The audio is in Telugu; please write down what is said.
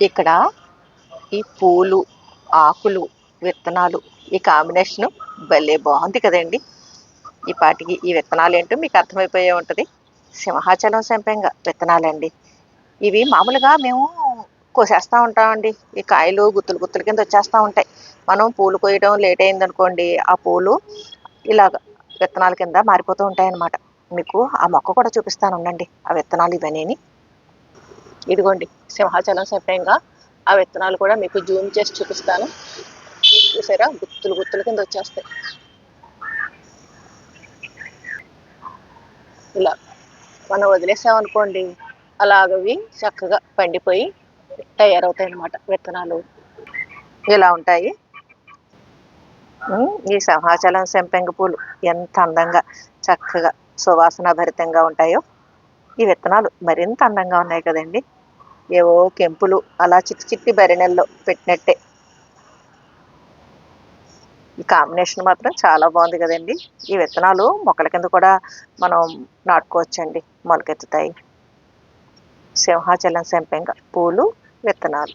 ఇక్కడ ఈ పూలు ఆకులు విత్తనాలు ఈ కాంబినేషన్ భలే బాగుంది కదండి. ఈ పాటికి ఈ విత్తనాలు ఏంటో మీకు అర్థమైపోయే ఉంటుంది. సింహాచలం సంపెంగ విత్తనాలండి. ఇవి మామూలుగా మేము కోసేస్తూ ఉంటామండి. ఈ కాయలు గుత్తులు గుత్తుల కింద వచ్చేస్తూ ఉంటాయి. మనం పూలు కోయడం లేట్ అయింది అనుకోండి ఆ పూలు ఇలాగ విత్తనాల కింద మారిపోతూ ఉంటాయి అన్నమాట మీకు ఆ మొక్క కూడా చూపిస్తాను ఉండండి ఆ విత్తనాలు ఇవన్నీ ఇదిగోండి సింహాచలం సంపెంగ ఆ విత్తనాలు కూడా మీకు జూమ్ చేసి చూపిస్తాను. చూసారా? గుత్తులు గుత్తుల కింద వచ్చేస్తాయి. ఇలా మనం వదిలేసామనుకోండి అలాగవి చక్కగా పండిపోయి తయారవుతాయి అన్నమాట విత్తనాలు. ఇలా ఉంటాయి. ఈ సింహాచలం సెంపెంగ పూలు ఎంత అందంగా చక్కగా సువాసన భరితంగా ఉంటాయో. ఈ విత్తనాలు మరింత అందంగా ఉన్నాయి కదండి. ఏవో కెంపులు అలా చిట్టి చిట్టి బరిణెల్లో పెట్టినట్టే. ఈ కాంబినేషన్ మాత్రం చాలా బాగుంది కదండి. ఈ విత్తనాలు మొక్కల కింద కూడా మనం నాటుకోవచ్చండి. మొలకెత్తుతాయి. సింహాచలం సెంపెంగ పూలు విత్తనాలు.